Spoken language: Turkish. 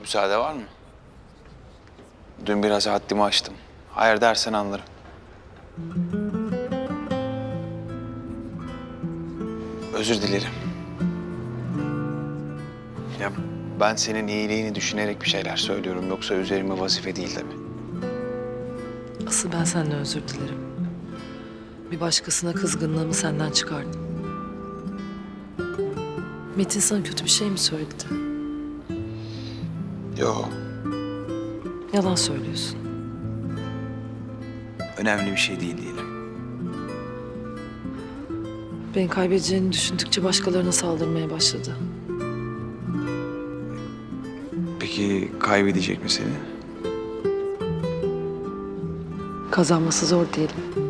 Müsaade var mı? Dün biraz haddimi aştım. Hayır dersen anlarım. Özür dilerim. Ya ben senin iyiliğini düşünerek bir şeyler söylüyorum. Yoksa üzerime vazife değil tabii. Asıl ben senden özür dilerim. Bir başkasına kızgınlığımı senden çıkardım. Metin sana kötü bir şey mi söyledi? Yo, Yalan söylüyorsun. önemli bir şey değil diyelim. Beni kaybedeceğini düşündükçe başkalarına saldırmaya başladı. Peki kaybedecek mi seni? Kazanması zor diyelim.